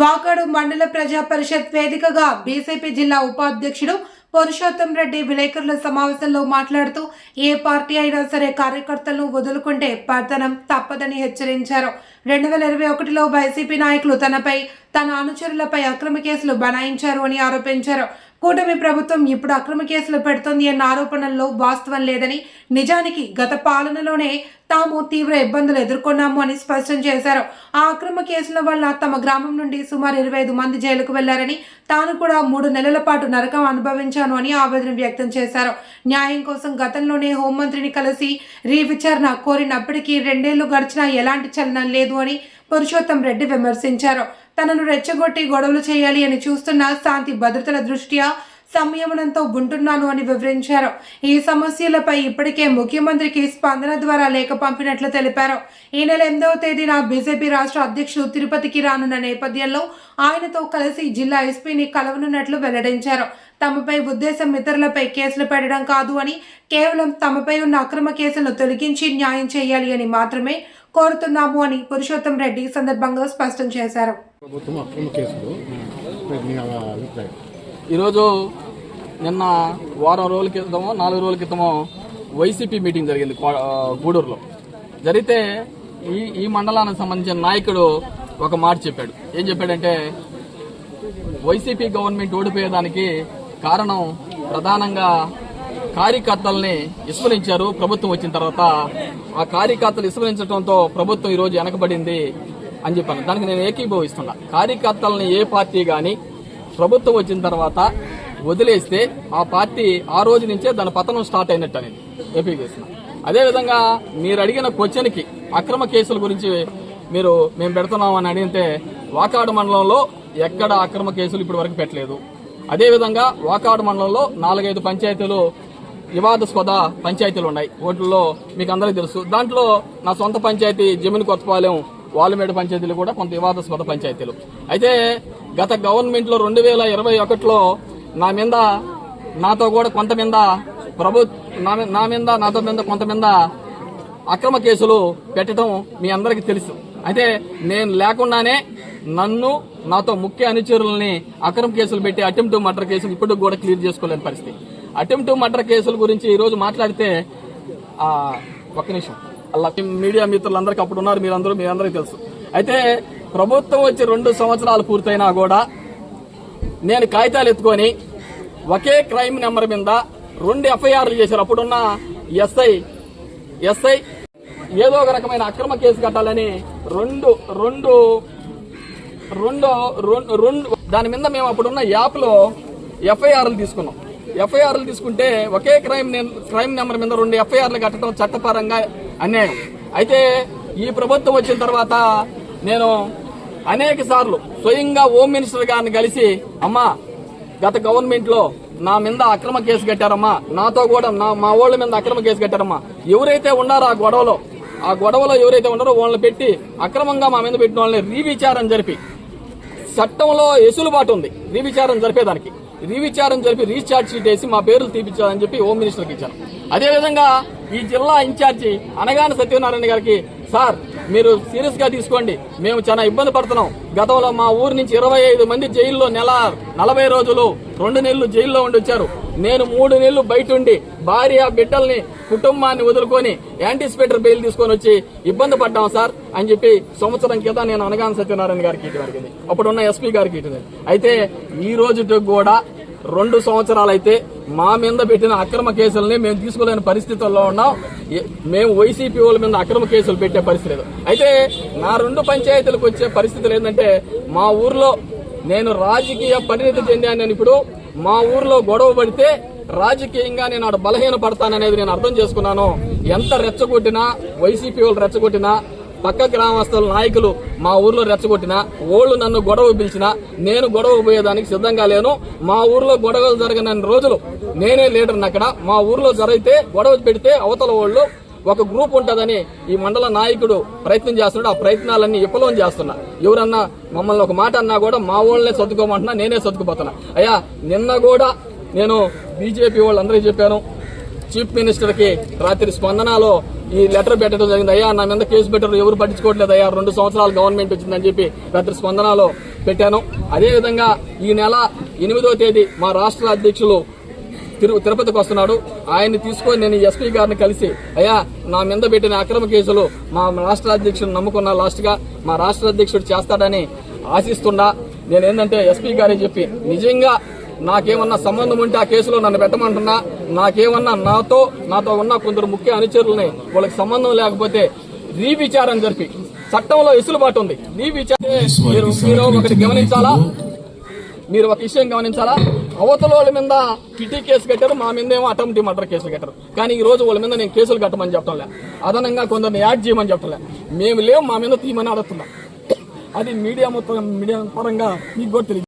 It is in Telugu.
వాకాడు మండల ప్రజా పరిషత్ వేదికగా బీజేపీ జిల్లా ఉపాధ్యక్షుడు పురుషోత్తం రెడ్డి విలేకరుల సమావేశంలో మాట్లాడుతూ ఏ పార్టీ అయినా సరే కార్యకర్తలను వదులుకుంటే పతనం తప్పదని హెచ్చరించారు. రెండు వేల ఇరవై ఒకటిలో వైసీపీ నాయకులు తనపై తన అనుచరులపై అక్రమ కేసులు బనాయించారు అని ఆరోపించారు. కూటమి ప్రభుత్వం ఇప్పుడు అక్రమ కేసులు పెడుతోంది అన్న ఆరోపణల్లో వాస్తవం లేదని నిజానికి గత పాలనలోనే తాము తీవ్ర ఇబ్బందులు ఎదుర్కొన్నాము అని స్పష్టం చేశారు. ఆ అక్రమ కేసుల వల్ల తమ గ్రామం నుండి సుమారు ఇరవై ఐదు మంది జైలుకు వెళ్ళారని తాను కూడా మూడు నెలల పాటు నరకం అనుభవించాను అని ఆవేదన వ్యక్తం చేశారు. న్యాయం కోసం గతంలోనే హోంమంత్రిని కలిసి రీవిచారణ కోరినప్పటికీ రెండేళ్ళు గడిచినా ఎలాంటి చలనం లేదు అని పురుషోత్తం రెడ్డి విమర్శించారు. తనను రెచ్చగొట్టి గొడవలు చేయాలి అని చూస్తున్న శాంతి భద్రతల దృష్ట్యా సంయమనంతో ఉంటున్నాను అని వివరించారు. ఈ సమస్యలపై ఇప్పటికే ముఖ్యమంత్రికి స్పందన ద్వారా లేఖ పంపినట్లు తెలిపారు. ఈ నెల ఎనిమిదవ తేదీన బీజేపీ రాష్ట్ర అధ్యక్షుడు తిరుపతికి రానున్న నేపథ్యంలో ఆయనతో కలిసి జిల్లా ఎస్పీని కలవనున్నట్లు వెల్లడించారు. తమపై ఉద్దేశం ఇతరులపై కేసులు పెట్టడం కాదు అని కేవలం తమపై ఉన్న అక్రమ కేసులను తొలగించి న్యాయం చేయాలి అని మాత్రమే కోరుతున్నాము అని పురుషోత్తం రెడ్డి సందర్భంగా స్పష్టం చేశారు. ప్రభుత్వం అక్రమ కేసులు మీ అభిప్రాయం? ఈరోజు నిన్న వారం రోజుల క్రితమో నాలుగు రోజుల క్రితమో వైసీపీ మీటింగ్ జరిగింది గూడూరులో. జరిగితే ఈ ఈ మండలానికి సంబంధించిన నాయకుడు ఒక మాట చెప్పాడు. ఏం చెప్పాడంటే వైసీపీ గవర్నమెంట్ ఓడిపోయేదానికి కారణం ప్రధానంగా కార్యకర్తల్ని విస్మరించారు. ప్రభుత్వం వచ్చిన తర్వాత ఆ కార్యకర్తలు విస్మరించడంతో ప్రభుత్వం ఈరోజు వెనకబడింది అని చెప్పాను. దానికి నేను ఏకీభవిస్తున్నా. కార్యకర్తలని ఏ పార్టీ కానీ ప్రభుత్వం వచ్చిన తర్వాత వదిలేస్తే ఆ పార్టీ ఆ రోజు నుంచే దాని పతనం స్టార్ట్ అయినట్టు అనేది ఏకీభవిస్తున్నా అదేవిధంగా మీరు అడిగిన క్వశ్చన్కి అక్రమ కేసుల గురించి మీరు మేము పెడుతున్నామని అడిగితే వాకాడు మండలంలో ఎక్కడ అక్రమ కేసులు ఇప్పటి వరకు పెట్టలేదు. అదేవిధంగా వాకాడు మండలంలో నాలుగైదు పంచాయతీలు వివాదాస్పద పంచాయతీలు ఉన్నాయి. వాటిల్లో మీకు అందరికీ తెలుసు. దాంట్లో నా సొంత పంచాయతీ జమిని కొత్తపాలెం వాలుమేడు పంచాయతీలు కూడా కొంత వివాదాస్పద పంచాయతీలు. అయితే గత గవర్నమెంట్లో రెండు వేల ఇరవై ఒకటిలో నా మీద నాతో కూడా కొంత మీద ప్రభు నా నా మీద నాతో మీద కొంత మీద అక్రమ కేసులు పెట్టడం మీ అందరికీ తెలుసు. అయితే నేను లేకుండానే నన్ను నాతో ముఖ్య అనుచరులని అక్రమ కేసులు పెట్టి అటెంప్ట్ మర్డర్ కేసులు ఇప్పుడు కూడా క్లియర్ చేసుకోలేని పరిస్థితి. అటెంప్ట్ మర్డర్ కేసుల గురించి ఈరోజు మాట్లాడితే ఒక్క నిమిషం. అలా మీడియా మిత్రులందరికీ అప్పుడు ఉన్నారు మీరందరూ మీ అందరికీ తెలుసు. అయితే ప్రభుత్వం వచ్చి రెండు సంవత్సరాలు పూర్తయినా కూడా నేను కాగితాలు ఎత్తుకొని ఒకే క్రైమ్ నెంబర్ మీద రెండు ఎఫ్ఐఆర్లు చేశారు. అప్పుడున్న ఎస్ఐ ఎస్ఐ ఏదో ఒక రకమైన అక్రమ కేసు కట్టాలని రెండు రెండు రెండు రెండు దాని మీద మేము అప్పుడున్న యాప్లో ఎఫ్ఐఆర్లు తీసుకున్నాం. ఎఫ్ఐఆర్లు తీసుకుంటే ఒకే క్రైమ్ క్రైమ్ నెంబర్ మీద రెండు ఎఫ్ఐఆర్లు కట్టడం చట్టపరంగా అన్యాయం అయితే ఈ ప్రభుత్వం వచ్చిన తర్వాత నేను అనేక సార్లు స్వయంగా హోమ్ మినిస్టర్ గారిని కలిసి అమ్మా గత గవర్నమెంట్లో నా మీద అక్రమ కేసు కట్టారమ్మా. నాతో కూడా నా మా వాళ్ళ మీద అక్రమ కేసు కట్టారమ్మా. ఎవరైతే ఉన్నారో ఆ గొడవలో ఆ గొడవలో ఎవరైతే ఉన్నారో వాళ్ళని పెట్టి అక్రమంగా మా మీద పెట్టిన వాళ్ళని రీవిచారం జరిపి చట్టంలో ఎసులుబాటు ఉంది. రీవిచారం జరిపేదానికి. రీవిచారం జరిపి రీఛార్జ్ షీట్ వేసి మా పేర్లు తీపించాలని చెప్పి హోమ్ మినిస్టర్కి ఇచ్చాను. అదేవిధంగా ఈ జిల్లా ఇన్ఛార్జి అనగాని సత్యనారాయణ గారికి సార్ మీరు సీరియస్గా తీసుకోండి. మేము చాలా ఇబ్బంది పడుతున్నాం. గతంలో మా ఊరు నుంచి ఇరవై ఐదు మంది జైల్లో నెల నలభై రోజులు రెండు నెలలు జైల్లో ఉండి వచ్చారు. నేను మూడు నెలలు బయట ఉండి భార్య బిడ్డల్ని కుటుంబాన్ని వదులుకొని యాంటిసిపేటర్ బెయిల్ తీసుకొని వచ్చి ఇబ్బంది పడ్డాం సార్ అని చెప్పి సంవత్సరం క్రితం నేను అనగాని సత్యనారాయణ గారికి ఇటు అప్పుడు అప్పుడున్న ఎస్పీ గారికి ఇటు అయితే ఈ రోజు కూడా రెండు సంవత్సరాలు అయితే మా మీద పెట్టిన అక్రమ కేసుల్ని మేము తీసుకోలేని పరిస్థితుల్లో ఉన్నాం. మేము వైసీపీ వాళ్ళ మీద అక్రమ కేసులు పెట్టే పరిస్థితి లేదు. అయితే నా రెండు పంచాయతీలకు వచ్చే పరిస్థితులు ఏంటంటే మా ఊర్లో నేను రాజకీయ పరిణితి చెందాను నేను ఇప్పుడు మా ఊర్లో గొడవ పడితే రాజకీయంగా నేను ఆడ బలహీన పడతాననేది నేను అర్థం చేసుకున్నాను. ఎంత రెచ్చగొట్టినా వైసీపీ వాళ్ళు రెచ్చగొట్టినా పక్క గ్రామస్తుల నాయకులు మా ఊర్లో రెచ్చగొట్టిన ఓళ్ళు నన్ను గొడవ పిలిచినా నేను గొడవ పోయేదానికి సిద్ధంగా లేను. మా ఊర్లో గొడవలు జరగనన్ని రోజులు నేనే లీడర్ని అక్కడ. మా ఊర్లో జరిగితే గొడవ పెడితే అవతల వాళ్ళు ఒక గ్రూప్ ఉంటుందని ఈ మండల నాయకుడు ప్రయత్నం చేస్తున్నాడు. ఆ ప్రయత్నాలన్నీ విఫలం చేస్తున్నా. ఎవరన్నా మమ్మల్ని ఒక మాట అన్నా కూడా మా వాళ్ళనే సర్దుకోమంటున్నా నేనే సర్దుకుపోతున్నా. అయ్యా నిన్న కూడా నేను బీజేపీ వాళ్ళందరికీ చెప్పాను చీఫ్ మినిస్టర్కి రాత్రి స్పందనలో ఈ లెటర్ పెట్టడం జరిగింది. అయ్యా నా మీద కేసు పెట్టరు ఎవరు పట్టించుకోవట్లేదు. అయ్యా రెండు సంవత్సరాలు గవర్నమెంట్ వచ్చిందని చెప్పి రాత్రి స్పందనలో పెట్టాను. అదేవిధంగా ఈ నెల ఎనిమిదో తేదీ మా రాష్ట్ర అధ్యక్షులు తిరు తిరుపతికి వస్తున్నాడు. ఆయన్ని తీసుకొని నేను ఎస్పీ గారిని కలిసి అయ్యా నా మీద పెట్టిన అక్రమ కేసులు మా రాష్ట్ర అధ్యక్షుడు నమ్ముకున్నా లాస్ట్గా మా రాష్ట్ర అధ్యక్షుడు చేస్తాడని ఆశిస్తున్నా. నేనేంటంటే ఎస్పీ గారని చెప్పి నిజంగా నాకేమన్నా సంబంధం ఉంటే ఆ కేసులో నన్ను పెట్టమంటున్నా. నాకేమన్నా నాతో నాతో ఉన్న కొందరు ముఖ్య అనుచరులని వాళ్ళకి సంబంధం లేకపోతే రీవిచారం జరిపి చట్టంలో వెసులుబాటు ఉంది. రీవిచారం. మీరు మీరు ఒకటి గమనించాలా? మీరు ఒక విషయం గమనించాలా? అవతల వాళ్ళ మీద పిటి కేసు కట్టారు మా మీద ఏమో అటెంప్ట్ మర్డర్ కేసులు కట్టారు. కానీ ఈ రోజు వాళ్ళ మీద నేను కేసులు కట్టమని చెప్పడంలే అదనంగా కొందరిని యాడ్ చేయమని చెప్పలే మేము లేవు మా మీద తీయమని అడుగుతున్నాం. అది మీడియా మొత్తం మీడియా పరంగా మీకు కూడా తెలియదు.